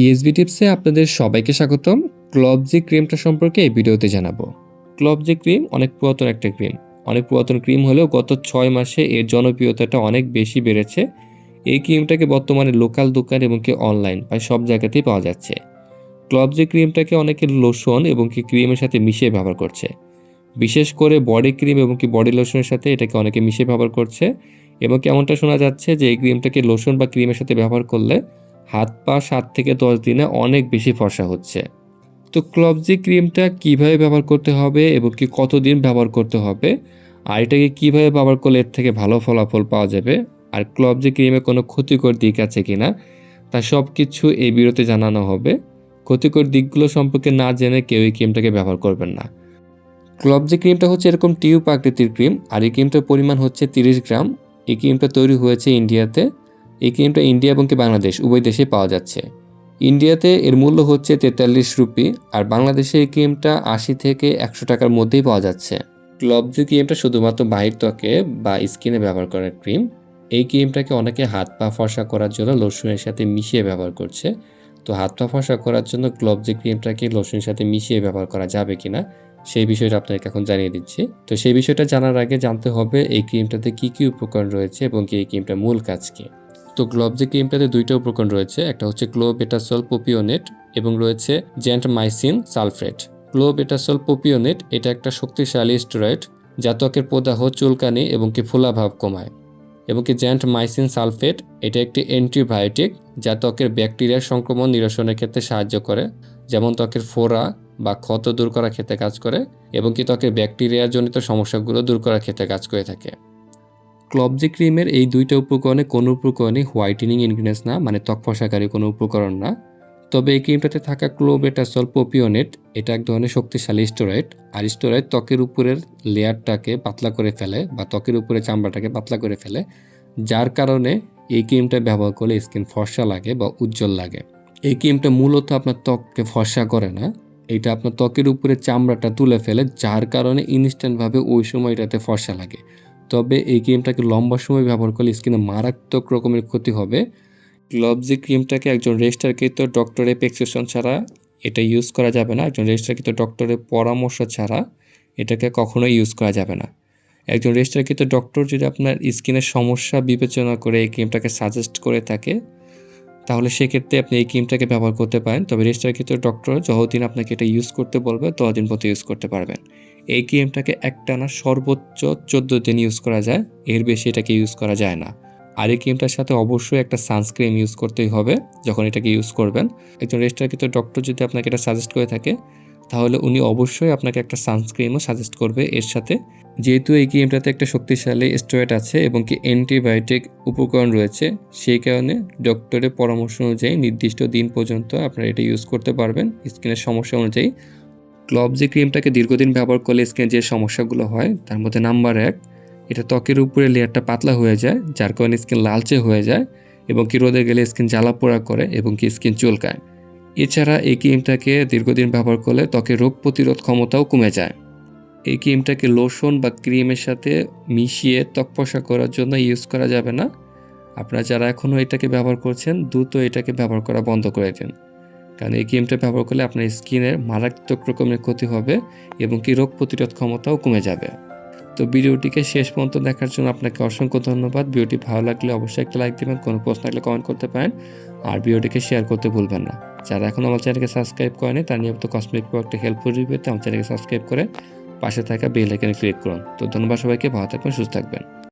PSB টিপসে আপনাদের সবাইকে স্বাগতম। ক্লবজি ক্রিমটা সম্পর্কে এই ভিডিওতে জানাব। ক্লবজি ক্রিম অনেক পুরাতন একটা ক্রিম অনেক পুরাতন ক্রিম হলেও গত ছয় মাসে এর জনপ্রিয়তাটা অনেক বেশি বেড়েছে। এই ক্রিমটাকে বর্তমানে লোকাল দোকান এবং কি অনলাইন প্রায় সব জায়গাতেই পাওয়া যাচ্ছে। ক্লবজি ক্রিমটাকে অনেকে লোশন এবং কি ক্রিমের সাথে মিশিয়ে ব্যবহার করছে। বিশেষ করে বডি ক্রিম এবং কি বডি লোশনের সাথে এটাকে অনেকে মিশিয়ে ব্যবহার করছে। এবং কেমনটা শোনা যাচ্ছে যে এই ক্রিমটাকে লোশন বা ক্রিমের সাথে ব্যবহার করলে হাত পা সাত থেকে দশ দিনে অনেক বেশি ফর্সা হচ্ছে। তো ক্লবজি ক্রিমটা কীভাবে ব্যবহার করতে হবে এবং কি কতদিন ব্যবহার করতে হবে? আর এটাকে কীভাবে ব্যবহার করলে এর থেকে ভালো ফলাফল পাওয়া যাবে? আর ক্লবজি ক্রিমে কোনো ক্ষতিকর দিক আছে কিনা? তা সব কিছু এই বিরতে জানানো হবে। ক্ষতিকর দিকগুলো সম্পর্কে না জেনে কেউ এই ক্রিমটাকে ব্যবহার করবেন না। ক্লবজি ক্রিমটা হচ্ছে এরকম টিউব আকৃতির ক্রিম, আর এই ক্রিমটার পরিমাণ হচ্ছে তিরিশ গ্রাম। এই ক্রিমটা তৈরি হয়েছে ইন্ডিয়াতে। এই ক্রিমটা ইন্ডিয়া এবং কি বাংলাদেশ, উভয় দেশে পাওয়া যাচ্ছে। ইন্ডিয়াতে এর মূল্য হচ্ছে তেতাল্লিশ রুপি, আর বাংলাদেশে এই ক্রিমটা আশি থেকে একশো টাকার মধ্যেই পাওয়া যাচ্ছে। ক্লবজি ক্রিমটা শুধুমাত্র বাহির ত্বকে বা স্কিনে ব্যবহার করার ক্রিম, এই ক্রিমটাকে অনেকে হাত পা ফসা করার জন্য লসুনের সাথে মিশিয়ে ব্যবহার করছে। তো হাত পা ফসা করার জন্য ক্লবজি ক্রিমটাকে লসুনের সাথে মিশিয়ে ব্যবহার করা যাবে কিনা, সেই বিষয়টা আপনাকে এখন জানিয়ে দিচ্ছি। তো সেই বিষয়টা জানার আগে জানতে হবে এই ক্রিমটাতে কি কি উপকরণ রয়েছে এবং কি এই ক্রিমটার মূল কাজ কি। তো গ্লোবজি ক্রিমটাতে দুইটা উপকরণ রয়েছে, একটা হচ্ছে ক্লোবেটাসল পোপিওনেট এবং রয়েছে জ্যান্টমাইসিন সালফেট ক্লোবেটাসল পোপিওনেট এটা একটা শক্তিশালী স্টেরয়েড যা ত্বকের প্রদাহ চুলকানি এবং কি ফোলাভাব কমায়। এবং কি জ্যান্টমাইসিন সালফেট এটা একটি অ্যান্টিবায়োটিক যা ত্বকের ব্যাকটেরিয়ার সংক্রমণ নিরসনের ক্ষেত্রে সাহায্য করে, যেমন ত্বকের ফোড়া বা ক্ষত দূর করার ক্ষেত্রে কাজ করে, এবং কি ত্বকের ব্যাকটেরিয়াজনিত সমস্যাগুলো দূর করার ক্ষেত্রে কাজ করে থাকে। ক্লবজি ক্রিমের, এই দুইটা উপকরণে কোনো উপকরণে হোয়াইটেনিং ইনগ্রিডিয়েন্টস না মানে ত্বক ফসাকারী কোনো উপকরণ না। তবে এই ক্রিমটাতে থাকা ক্লোবেটাসল পোপিওনেট এটা এক ধরনের শক্তিশালী স্টোরয়েড, আর স্টোরয়েড ত্বকের উপরের লেয়ারটাকে পাতলা করে ফেলে বা ত্বকের উপরে চামড়াটাকে পাতলা করে ফেলে, যার কারণে এই ক্রিমটা ব্যবহার করলে স্কিন ফর্সা লাগে বা উজ্জ্বল লাগে। এই ক্রিমটা মূলত আপনার ত্বককে ফর্সা করে না, এটা আপনার ত্বকের উপরে চামড়াটা তুলে ফেলে, যার কারণে ইনস্ট্যান্টভাবে ওই সময়টাতে ফর্সা লাগে। তবে এই ক্রিমটাকে লম্বা সময় ব্যবহার করলে স্কিনে মারাত্মক রকমের ক্ষতি হবে। গ্লভজি ক্রিমটাকে একজন রেজিস্টারকৃত ডক্টরের প্রেসক্রিপশন ছাড়া এটা ইউজ করা যাবে না। একজন রেজিস্টারকৃত ডক্টরের পরামর্শ ছাড়া এটাকে কখনোই ইউজ করা যাবে না। একজন রেজিস্টারকৃত ডক্টর যদি আপনার স্কিনের সমস্যা বিবেচনা করে এই ক্রিমটাকে সাজেস্ট করে থাকে তাহলে সেক্ষেত্রে আপনি এই ক্রিমটাকে ব্যবহার করতে পারেন। তবে রেজিস্টারকৃত ডক্টর যতদিন আপনাকে এটা ইউজ করতে বলবে, ততদিন পর্যন্ত ইউজ করতে পারবেন। এই ক্রিমটাকে একটানা সর্বোচ্চ চোদ্দ দিন ইউজ করা যায়। এর বেশি এটাকে ইউজ করা যায় না। আর এই ক্রিমটার সাথে অবশ্যই একটা সানস্ক্রিন ইউজ করতেই হবে, যখন এটাকে ইউজ করবেন। একজন রেজিস্টারকৃত ডক্টর যদি আপনাকে এটা সাজেস্ট করে থাকে তাহলে উনি অবশ্যই আপনাকে একটা সানস্ক্রিমও সাজেস্ট করবে। এর সাথে যেহেতু এই ক্রিমটাতে একটা শক্তিশালী স্টেরয়েড আছে এবং কি অ্যান্টিবায়োটিক উপকরণ রয়েছে, সেই কারণে ডক্টরের পরামর্শ অনুযায়ী নির্দিষ্ট দিন পর্যন্ত আপনারা এটা ইউজ করতে পারবেন। স্কিনের সমস্যা অনুযায়ী। ক্লবজি ক্রিমটাকে দীর্ঘদিন ব্যবহার করলে স্কিনে যে সমস্যাগুলো হয়, তার মধ্যে নাম্বার এক, এটা ত্বকের উপরে লেয়ারটা পাতলা হয়ে যায়, যার কারণে স্কিন লালচে হয়ে যায় এবং কি রোদে গেলে স্কিন জ্বালা পোড়া করে এবং কি স্কিন চুলকায়। এছাড়া এই ক্রিমটাকে দীর্ঘদিন ব্যবহার করলে ত্বকের রোগ প্রতিরোধ ক্ষমতাও কমে যায়। এই ক্রিমটাকে লোশন বা ক্রিমের সাথে মিশিয়ে ত্বক ফসা করার জন্য ইউজ করা যাবে না। আপনারা যারা এখনও এটাকে ব্যবহার করছেন, দ্রুত এটাকে ব্যবহার করা বন্ধ করে দিন। কারণ এই ক্রিমটা ব্যবহার করলে আপনার স্কিনের মারাত্মক রকমের ক্ষতি হবে এবং কি রোগ প্রতিরোধ ক্ষমতাও কমে যাবে। তো ভিডিওটিকে শেষ পর্যন্ত দেখার জন্য আপনাকে অসংখ্য ধন্যবাদ। ভিডিওটি ভালো লাগলে অবশ্যই একটা লাইক দেবেন, কোনো প্রশ্ন থাকলে কমেন্ট করতে পারেন। আর ভিডিওটিকে শেয়ার করতে ভুলবেন না। যারা এখন আমার চ্যানেলকে সাবস্ক্রাইব করেনি তার নিয়মিত কসমেটিক প্রোডাক্টে হেল্পফুল রিভিউতে আমার চ্যানেলকে সাবস্ক্রাইব করে পাশে থাকা বেল আইকনে ক্লিক করুন। তো ধন্যবাদ সবাইকে, ভালো থাকবেন, সুস্থ থাকবেন।